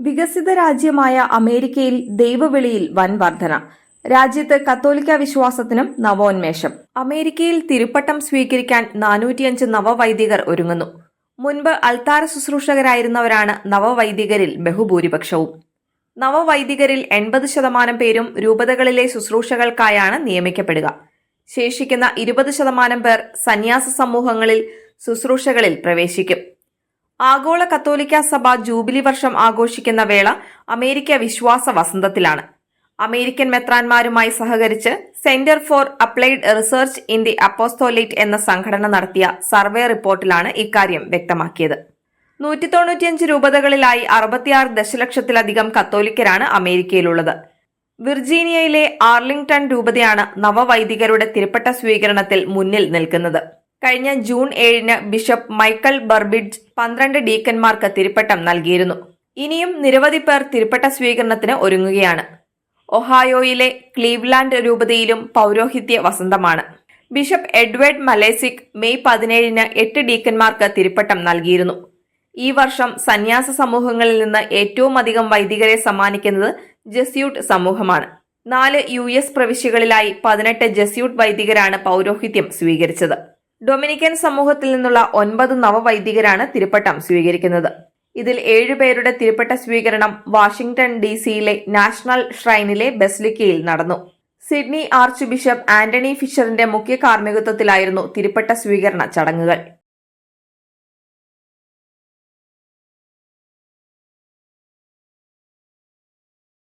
വികസിത രാജ്യമായ അമേരിക്കയിൽ ദൈവവിളിയിൽ വൻ വർധന. രാജ്യത്ത് കത്തോലിക്ക വിശ്വാസത്തിനും നവോന്മേഷം. അമേരിക്കയിൽ തിരുപ്പട്ടം സ്വീകരിക്കാൻ നാനൂറ്റിയഞ്ച് നവവൈദികർ ഒരുങ്ങുന്നു. മുൻപ് അൽത്താര ശുശ്രൂഷകരായിരുന്നവരാണ് നവവൈദികരിൽ ബഹുഭൂരിപക്ഷവും. നവവൈദികരിൽ എൺപത് ശതമാനം പേരും രൂപതകളിലെ ശുശ്രൂഷകൾക്കായാണ് നിയമിക്കപ്പെടുക. ശേഷിക്കുന്ന ഇരുപത് ശതമാനം പേർ സന്യാസ സമൂഹങ്ങളിൽ ശുശ്രൂഷകളിൽ പ്രവേശിക്കും. ആഗോള കത്തോലിക്ക സഭ ജൂബിലി വർഷം ആഘോഷിക്കുന്ന വേള അമേരിക്ക വിശ്വാസ വസന്തത്തിലാണ് അമേരിക്കൻ മെത്രാന്മാരുമായി സഹകരിച്ച് centre for applied research in the apostolate എന്ന സംഘടന നടത്തിയ സർവേ റിപ്പോർട്ടിലാണ് ഇക്കാര്യം വ്യക്തമാക്കിയത്. നൂറ്റി തൊണ്ണൂറ്റിയഞ്ച് രൂപതകളിലായി അറുപത്തിയാറ് ദശലക്ഷത്തിലധികം കത്തോലിക്കരാണ് അമേരിക്കയിലുള്ളത്. വിർജീനിയയിലെ ആർലിംഗ്ടൺ രൂപതയാണ് നവവൈദികരുടെ തിരുപ്പട്ട സ്വീകരണത്തിൽ മുന്നിൽ നിൽക്കുന്നത്. കഴിഞ്ഞ ജൂൺ ഏഴിന് ബിഷപ്പ് മൈക്കൽ ബർബിഡ്ജ് പന്ത്രണ്ട് ഡീക്കന്മാർക്ക് തിരുപ്പട്ടം നൽകിയിരുന്നു. ഇനിയും നിരവധി പേർ തിരുപ്പട്ട സ്വീകരണത്തിന് ഒരുങ്ങുകയാണ്. ഒഹായോയിലെ ക്ലീവ്ലാൻഡ് രൂപതയിലും പൗരോഹിത്യ വസന്തമാണ്. ബിഷപ്പ് എഡ്വേർഡ് മലേസിക് മെയ് പതിനേഴിന് എട്ട് ഡീക്കന്മാർക്ക് തിരുപ്പട്ടം നൽകിയിരുന്നു. ഈ വർഷം സന്യാസ സമൂഹങ്ങളിൽ നിന്ന് ഏറ്റവും അധികം വൈദികരെ സമ്മാനിക്കുന്നത് ജസ്യൂട്ട് സമൂഹമാണ്. നാല് യു എസ് പ്രവിശ്യകളിലായി പതിനെട്ട് ജസ്യൂട്ട് വൈദികരാണ് പൗരോഹിത്യം സ്വീകരിച്ചത്. ഡൊമിനിക്കൻ സമൂഹത്തിൽ നിന്നുള്ള ഒൻപത് നവവൈദികരാണ് തിരുപ്പട്ടം സ്വീകരിക്കുന്നത്. ഇതിൽ ഏഴുപേരുടെ തിരുപ്പട്ട സ്വീകരണം വാഷിംഗ്ടൺ ഡി സിയിലെ നാഷണൽ ഷ്രൈനിലെ ബെസ്ലിക്കയിൽ നടന്നു. സിഡ്നി ആർച്ച് ബിഷപ്പ് ആന്റണി ഫിഷറിന്റെ മുഖ്യ കാർമ്മികത്വത്തിലായിരുന്നു തിരുപ്പട്ട സ്വീകരണ ചടങ്ങുകൾ.